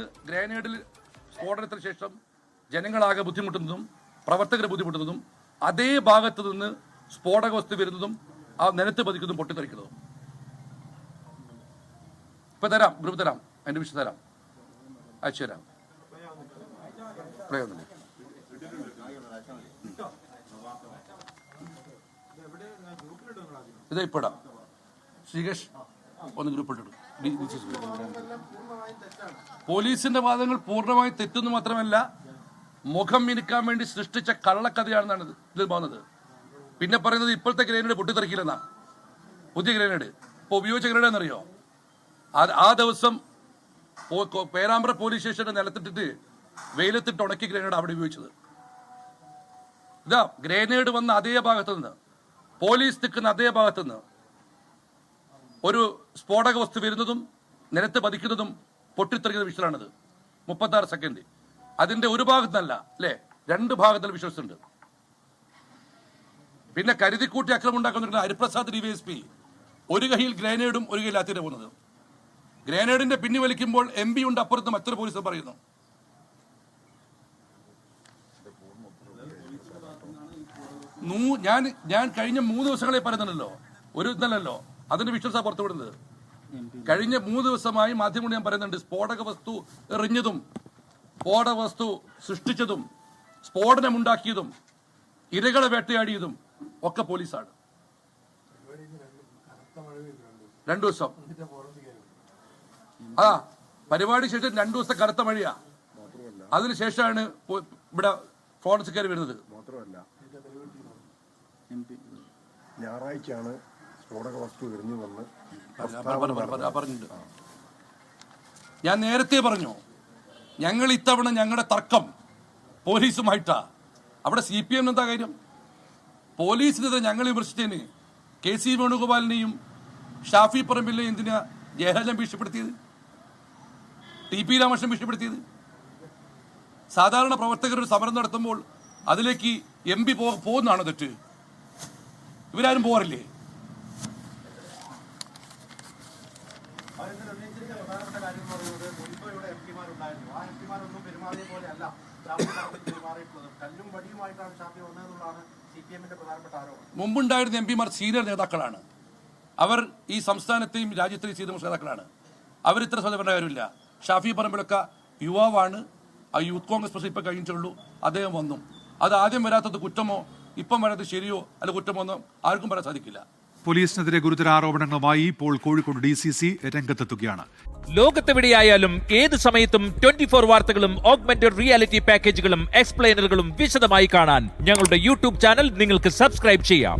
ഗ്രാനേഡിൽ സ്ഫോടനത്തിന് ശേഷം ജനങ്ങളാകെ ബുദ്ധിമുട്ടുന്നതും പ്രവർത്തകർ ബുദ്ധിമുട്ടുന്നതും അതേ ഭാഗത്ത് നിന്ന് സ്ഫോടക വസ്തു വരുന്നതും ആ നിലത്ത് പതിക്കുന്നതും പൊട്ടിത്തെറിക്കുന്നതും. ഇപ്പൊ തരാം ഗ്രൂപ്പ് തരാം അതിന്റെ വിഷയം തരാം. അയച്ചു തരാം. പ്രയോജനം ഇത് ഇപ്പിടാം ശ്രീകേഷ് ഒന്ന് ഗ്രൂപ്പ് ഇട്ടിടും. പോലീസിന്റെ വാദങ്ങൾ പൂർണമായും തെറ്റെന്ന് മാത്രമല്ല മുഖം മിനുക്കാൻ വേണ്ടി സൃഷ്ടിച്ച കള്ളക്കഥയാണെന്നാണ് ഇത് ഇതിൽ പോകുന്നത് പിന്നെ പറയുന്നത് ഇപ്പോഴത്തെ ഗ്രനേഡ് പൊട്ടിത്തെറിക്കില്ലെന്നാ. പുതിയ ഗ്രനേഡ്. ഇപ്പൊ ഉപയോഗിച്ച ഗ്രനേഡ് എന്നറിയോ? ആ- ദിവസം പേരാമ്പ്ര പോലീസ് സ്റ്റേഷന്റെ നിലത്തിട്ടിട്ട് വെയിലത്തിട്ട് ഉണക്കി ഗ്രനേഡ് അവിടെ ഉപയോഗിച്ചത്. ഇതാ ഗ്രനേഡ് വന്ന അതേ ഭാഗത്തുനിന്ന് പോലീസ് നിൽക്കുന്ന അതേ ഭാഗത്ത് നിന്ന് ഒരു സ്ഫോടക വസ്തു വരുന്നതും നിലത്ത് പതിക്കുന്നതും പൊട്ടിത്തെറിക്കുന്ന വിഷയമാണിത് മുപ്പത്തി ആറ് സെക്കൻഡ് അതിന്റെ ഒരു ഭാഗത്തല്ല അല്ലേ? രണ്ട് ഭാഗത്തിൽ വിശ്വസിച്ചുണ്ട് പിന്നെ കരുതിക്കൂട്ടി അക്രമം ഉണ്ടാക്കുന്ന Hariprasad D V S P ഒരു കൈയിൽ ഗ്രനേഡും ഒരു കൈയിൽ അത്തിര പോകുന്നത്. ഗ്രനേഡിന്റെ പിന്നി വലിക്കുമ്പോൾ എം പി ഉണ്ട് അപ്പുറത്ത് മറ്റൊരു പോലീസ് പറയുന്നു. ഞാൻ ഞാൻ കഴിഞ്ഞ മൂന്ന് ദിവസങ്ങളെ പറയുന്നുണ്ടല്ലോ. ഒരു ഇന്നലല്ലോ അതിന്റെ വിശ്വസ പുറത്തുവിടുന്നത്. കഴിഞ്ഞ മൂന്ന് ദിവസമായി മാധ്യമങ്ങൾ ഞാൻ പറയുന്നുണ്ട് സ്ഫോടക വസ്തു എറിഞ്ഞതും സ്ഫോടക വസ്തു സൃഷ്ടിച്ചതും സ്ഫോടനമുണ്ടാക്കിയതും ഇരകളെ വേട്ടയാടിയതും ഒക്കെ പോലീസാണ്. രണ്ടു ദിവസം. ആ പരിപാടി ശേഷം രണ്ടു ദിവസം കറുത്ത മഴയാ. അതിനുശേഷമാണ് ഇവിടെ ഫോറൻസിക്കാർ വരുന്നത്. മാത്രമല്ല ഞായറാഴ്ചയാണ് സ്ഫോടക വസ്തു എറിഞ്ഞു വന്ന് പറ- പറ- പറ- പറ- പറഞ്ഞിട്ടുണ്ട്. ഞാൻ നേരത്തെ പറഞ്ഞു ഞങ്ങൾ ഇത്തവണ ഞങ്ങളുടെ തർക്കം പോലീസുമായിട്ടാ. അവിടെ സി പി എം എന്താ കാര്യം? പോലീസിനെതിരെ ഞങ്ങൾ വിമർശിച്ചതിന് കെ സി വേണുഗോപാലിനെയും ഷാഫി പറമ്പിലിനെയും എന്തിനാ ജയരാജൻ ഭീഷണിപ്പെടുത്തിയത്? ടി പി രാമകൃഷ്ണൻ ഭീഷണിപ്പെടുത്തിയത്? സാധാരണ പ്രവർത്തകർ ഒരു സമരം നടത്തുമ്പോൾ അതിലേക്ക് എം പി പോകുന്നതാണോ തെറ്റ്? ഇവരാരും പോകാറില്ലേ അവരിന്ന് ഉന്നയിച്ചിരിക്കുന്ന പ്രധാനപ്പെട്ട കാര്യം എന്ന് പറയുന്നത് മുൻപ് ഇവിടെ എം പിമാരൊന്നും പെരുമാറിയ പോലെയല്ല മുമ്പുണ്ടായിരുന്ന എം പിമാർ സീനിയർ നേതാക്കളാണ്. അവർ ഈ സംസ്ഥാനത്തെയും രാജ്യത്തെയും സീനിയർ നേതാക്കളാണ്. അവർ ഇത്ര സ്വതന്ത്ര കാര്യമില്ല ഷാഫി പറമ്പിലൊക്കെ യുവാവാണ്. ആ യൂത്ത് കോൺഗ്രസ് പ്രസിഡന്റ് ഇപ്പം കഴിഞ്ഞിട്ടുള്ളൂ. അദ്ദേഹം വന്നു. അത് ആദ്യം വരാത്തത് കുറ്റമോ ഇപ്പം വരാത്തത് ശരിയോ അല്ല കുറ്റമോ ആർക്കും പറയാൻ സാധിക്കില്ല. പോലീസിനെതിരെ ഗുരുതര ആരോപണങ്ങളുമായി ഇപ്പോൾ കോഴിക്കോട് ഡി സി സി രംഗത്തെത്തുകയാണ്. ലോകത്തെവിടെയായാലും ഏത് സമയത്തും ട്വന്റി ഫോർ വാർത്തകളും ഓഗ്മെന്റഡ് റിയാലിറ്റി പാക്കേജുകളും എക്സ്പ്ലെയിനറുകളും വിശദമായി കാണാൻ ഞങ്ങളുടെ യൂട്യൂബ് ചാനൽ നിങ്ങൾക്ക് സബ്സ്ക്രൈബ് ചെയ്യാം.